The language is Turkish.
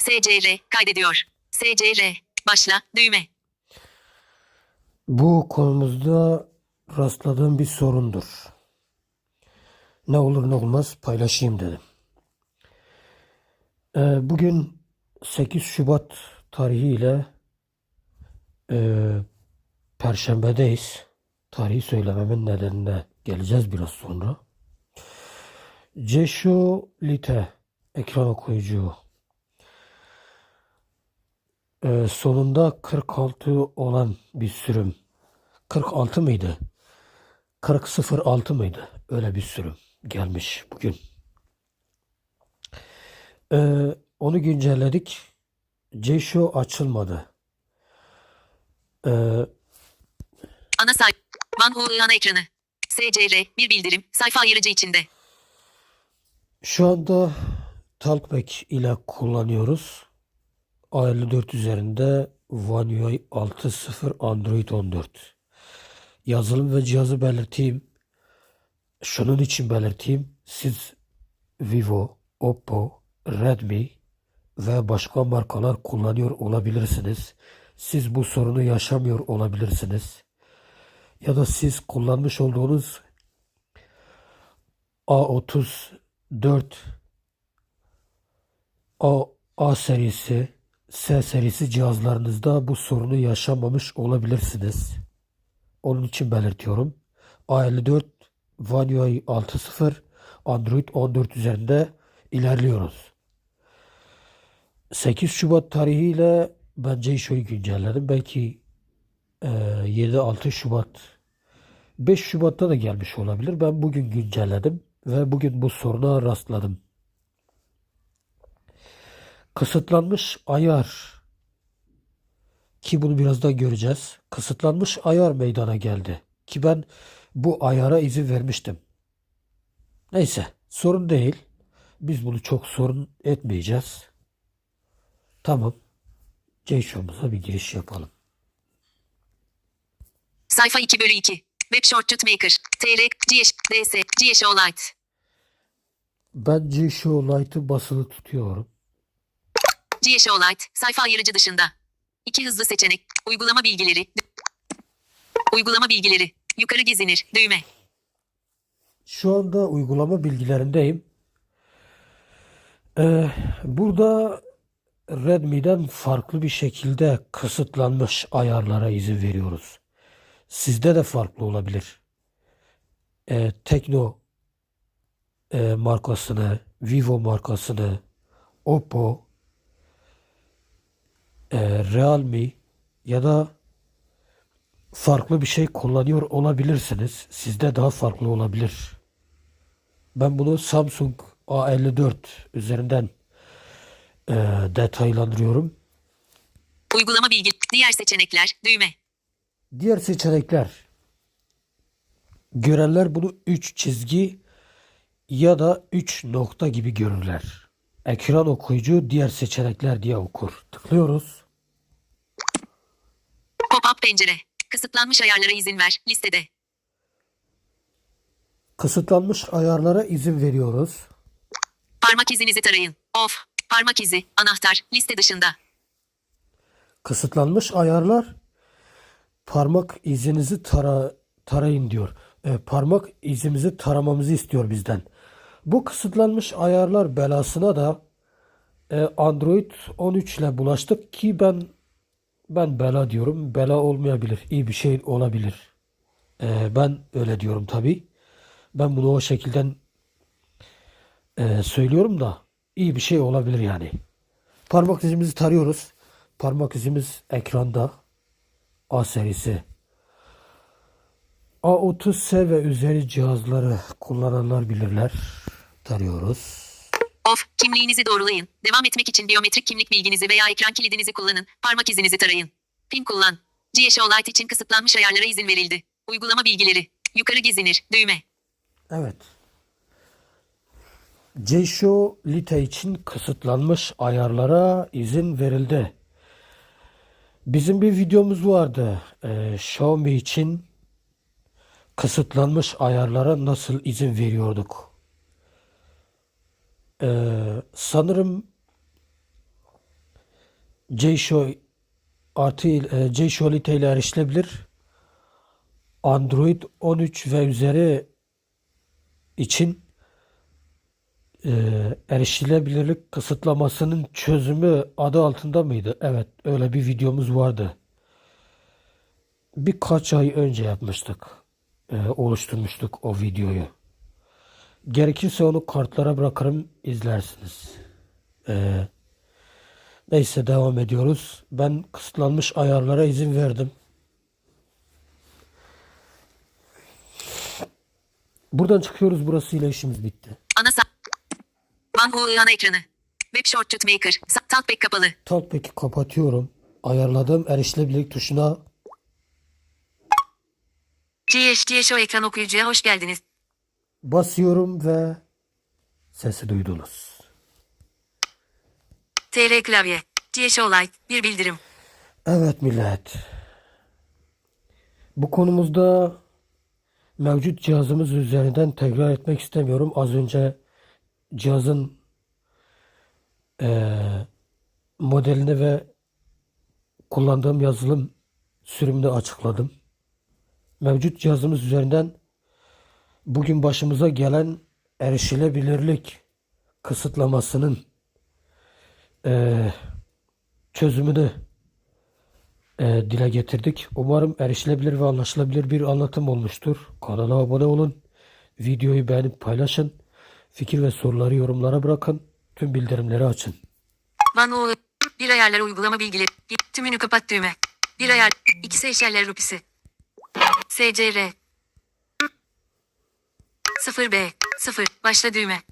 SCR kaydediyor. SCR başla düğme. Bu konumuzda rastladığım bir sorundur. Ne olur ne olmaz paylaşayım dedim. Ee, bugün 8 Şubat tarihiyle e, Perşembedeyiz. Tarihi söylememin nedenine geleceğiz biraz sonra. Ceşo Lite ekran okuyucu e, sonunda 46 olan bir sürüm 46 mıydı? 4006 mıydı? Öyle bir sürüm gelmiş bugün. Ee, onu güncelledik. Ceşo açılmadı. Ee, Ana sayfa. Van ana ekranı. SCR bir bildirim. Sayfa ayırıcı içinde. şu anda Talkback ile kullanıyoruz. A54 üzerinde One UI 6.0 Android 14. Yazılım ve cihazı belirteyim. Şunun için belirteyim. Siz Vivo, Oppo, Redmi ve başka markalar kullanıyor olabilirsiniz. Siz bu sorunu yaşamıyor olabilirsiniz. Ya da siz kullanmış olduğunuz A34 A, A serisi, S cihazlarınızda bu sorunu yaşamamış olabilirsiniz. Onun için belirtiyorum. A54 One UI 6.0 Android 14 üzerinde ilerliyoruz. 8 Şubat tarihiyle bence şöyle güncelledim. Belki e, 7-6 Şubat 5 Şubat'ta da gelmiş olabilir. Ben bugün güncelledim ve bugün bu soruna rastladım. Kısıtlanmış ayar ki bunu birazdan göreceğiz. Kısıtlanmış ayar meydana geldi. Ki ben bu ayara izin vermiştim. Neyse sorun değil. Biz bunu çok sorun etmeyeceğiz. Tamam. JSON'umuza bir giriş yapalım. Sayfa 2 bölü 2. Web Shortcut Maker. TR, GS, DS, GSO Lite. Ben JSON Lite'ı basılı tutuyorum. GSO Lite. Sayfa ayırıcı dışında. İki hızlı seçenek. Uygulama bilgileri. Uygulama bilgileri. Yukarı gezinir. Düğme. Şu anda uygulama bilgilerindeyim. Ee, burada Redmi'den farklı bir şekilde kısıtlanmış ayarlara izin veriyoruz. Sizde de farklı olabilir. Ee, Tekno e, markasını, Vivo markasını, Oppo, e, Realme ya da farklı bir şey kullanıyor olabilirsiniz. Sizde daha farklı olabilir. Ben bunu Samsung A54 üzerinden e, detaylandırıyorum. Uygulama bilgi. Diğer seçenekler. Düğme. Diğer seçenekler. Görenler bunu 3 çizgi ya da 3 nokta gibi görürler. Ekran okuyucu diğer seçenekler diye okur. Tıklıyoruz. Pop-up pencere. Kısıtlanmış ayarlara izin ver. Listede. Kısıtlanmış ayarlara izin veriyoruz. Parmak izinizi tarayın. Off. Parmak izi. Anahtar. Liste dışında. Kısıtlanmış ayarlar parmak izinizi tara, tarayın diyor. E, parmak izimizi taramamızı istiyor bizden. Bu kısıtlanmış ayarlar belasına da e, Android 13 ile bulaştık ki ben ben bela diyorum. Bela olmayabilir. İyi bir şey olabilir. E, ben öyle diyorum tabi. Ben bunu o şekilden e, söylüyorum da iyi bir şey olabilir yani. Parmak izimizi tarıyoruz. Parmak izimiz ekranda. A serisi. A30S ve üzeri cihazları kullananlar bilirler. Tarıyoruz. Off. Kimliğinizi doğrulayın. Devam etmek için biyometrik kimlik bilginizi veya ekran kilidinizi kullanın. Parmak izinizi tarayın. Pin kullan. GSO Lite için kısıtlanmış ayarlara izin verildi. Uygulama bilgileri. Yukarı gezinir. Düğme. Evet. JSHO Lite için kısıtlanmış ayarlara izin verildi. Bizim bir videomuz vardı. Ee, Xiaomi için kısıtlanmış ayarlara nasıl izin veriyorduk? Ee, sanırım JShow artı e, JShow Lite ile erişilebilir. Android 13 ve üzeri için e, erişilebilirlik kısıtlamasının çözümü adı altında mıydı? Evet, öyle bir videomuz vardı. Birkaç ay önce yapmıştık. E, oluşturmuştuk o videoyu. Gerekirse onu kartlara bırakırım izlersiniz. E, neyse devam ediyoruz. Ben kısıtlanmış ayarlara izin verdim. Buradan çıkıyoruz. Burasıyla işimiz bitti. Ana sa... Vanhu ana ekranı. Web Shortcut Maker. Talkback kapalı. Talkback'i kapatıyorum. Ayarladığım erişilebilirlik tuşuna GHGHO ekran okuyucuya hoş geldiniz. Basıyorum ve sesi duydunuz. TR klavye. GHO Lite. Bir bildirim. Evet millet. Bu konumuzda mevcut cihazımız üzerinden tekrar etmek istemiyorum. Az önce cihazın eee, modelini ve kullandığım yazılım sürümünü açıkladım. Mevcut cihazımız üzerinden bugün başımıza gelen erişilebilirlik kısıtlamasının eee, çözümünü e, dile getirdik. Umarım erişilebilir ve anlaşılabilir bir anlatım olmuştur. Kanala abone olun. Videoyu beğenip paylaşın. Fikir ve soruları yorumlara bırakın. Tüm bildirimleri açın. Vanhu. Bir ayarlar uygulama bilgileri. Tümünü kapat düğme. Bir ayar. İki Seyşeller rupisi. SCR. 0B. 0. Başla düğme.